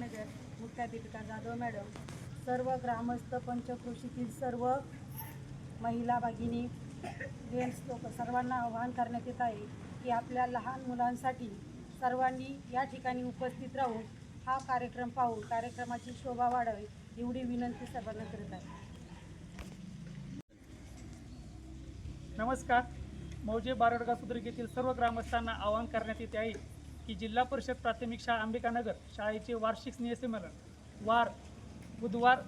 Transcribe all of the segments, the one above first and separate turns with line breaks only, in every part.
अंबिकानगर मुख्याध्यापिका जाधव मॅडम सर्व ग्रामस्थ पंचकृषीतील सर्व महिला भगिनी जेंट्स लोक सर्वांना आवाहन करण्यात येत आहे की आपल्या लहान मुलांसाठी सर्वांनी या ठिकाणी उपस्थित राहून हा कार्यक्रम पाहून कार्यक्रमाची शोभा वाढावी एवढी विनंती सर्वांना करत आहे.
नमस्कार. मौजे बारडगाव सुद्रिक येथील सर्व ग्रामस्थांना आवाहन करण्यात येते आहे. की जिल्हा परिषद प्राथमिक शाळा अंबिकानगर शाळेचे वार्षिक स्नेहसंमेलन वार बुधवार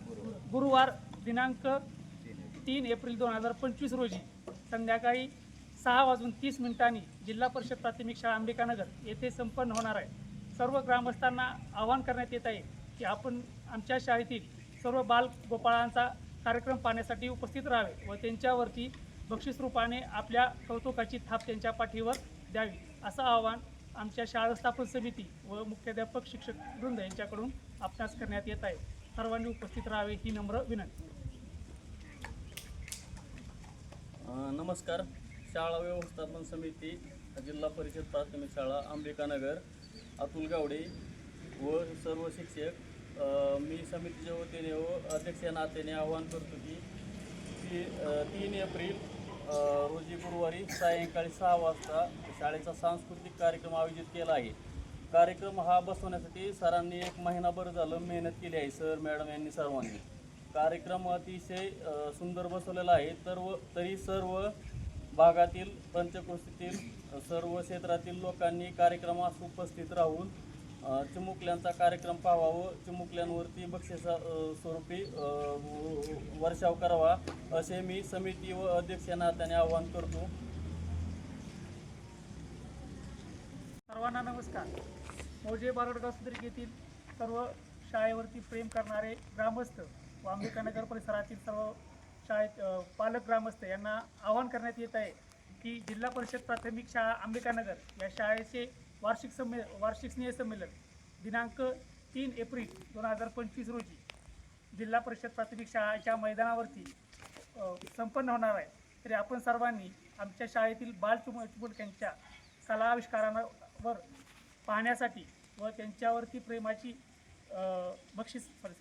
गुरुवार दिनांक तीन एप्रिल दोन हजार पंचवीस रोजी संध्याकाळी सहा वाजून तीस मिनिटांनी जिल्हा परिषद प्राथमिक शाळा अंबिकानगर येथे संपन्न होणार आहे. सर्व ग्रामस्थांना आवाहन करण्यात येत आहे की आपण आमच्या शाळेतील सर्व बाल गोपाळांचा कार्यक्रम पाहण्यासाठी उपस्थित राहावे व त्यांच्यावरती बक्षीस रूपाने आपल्या कौतुकाची थाप त्यांच्या पाठीवर द्यावी असं आवाहन आमच्या शाळा स्थापन समिती व मुख्याध्यापक शिक्षक वृंद यांच्याकडून अभ्यास करण्यात येत आहे. सर्वांनी उपस्थित राहावे ही नम्र विनंती.
नमस्कार. शाळा व्यवस्थापन समिती जिल्हा परिषद प्राथमिक शाळा अंबिकानगर अतुल गावडे व सर्व शिक्षक मी समितीच्या वतीने व अध्यक्ष नात्याने आवाहन करतो की ती तीन एप्रिल रोजी गुरुवारी सायंकाळी सहा वाजता शाळेचा सांस्कृतिक कार्यक्रम आयोजित केला आहे. कार्यक्रम हा बसवण्यासाठी सरांनी एक महिनाभर झालं मेहनत केली आहे सर मॅडम यांनी सर्वांनी. कार्यक्रम अतिशय सुंदर बसवलेला आहे. तर व तरी सर्व भागातील पंचक्रोशीतील सर्व क्षेत्रातील लोकांनी कार्यक्रमास उपस्थित राहून चिमुकल्यांचा कार्यक्रम पाहावा. व चिमुकल्यांवरती बक्षिसा स्वरूपी वर्षाव करावा असे मी समिती व अध्यक्ष या नात्याने आवाहन करतो.
सर्वांना नमस्कार. मोजे बारडगाव सुद्रिक येथील सर्व शाळेवरती प्रेम करणारे ग्रामस्थ व अंबिकानगर परिसरातील सर्व शाळेत पालक ग्रामस्थ यांना आवाहन करण्यात येत आहे की जिल्हा परिषद प्राथमिक शाळा अंबिकानगर या शाळेचे वार्षिक संमे वार्षिक स्नेहसंमेलन दिनांक तीन एप्रिल दोन हजार पंचवीस रोजी जिल्हा परिषद प्राथमिक शाळेच्या मैदानावरती संपन्न होणार आहे. तरी आपण सर्वांनी आमच्या शाळेतील बाल चिमु कलाविष्कारांवर कला पाहण्यासाठी व त्यांच्यावरती प्रेमाची बक्षीस सॉरी